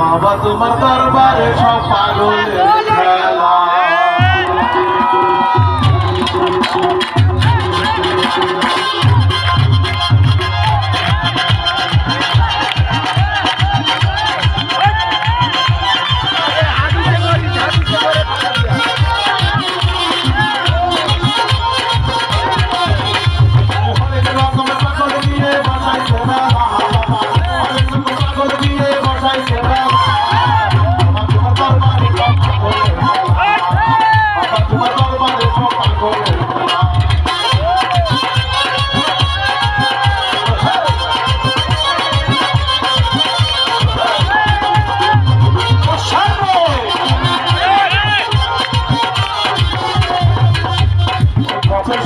বাবা তোমার দরবারে সব পাগলের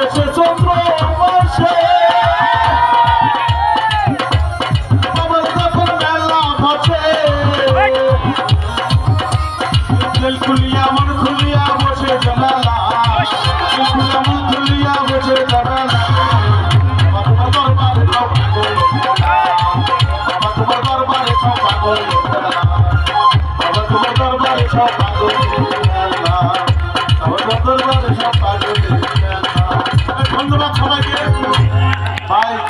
শেষে চন্দ্র বসে আমার যখন মেলা বসে খুলিয়া মন খুলিয়া বসে জানালা। খুলিয়া মন খুলিয়া বসে জানালা। তোমার দরবারে সব পাগল। তোমার দরবারে সব পাগল। দরবারে সব পাগল। ধন্যবাদ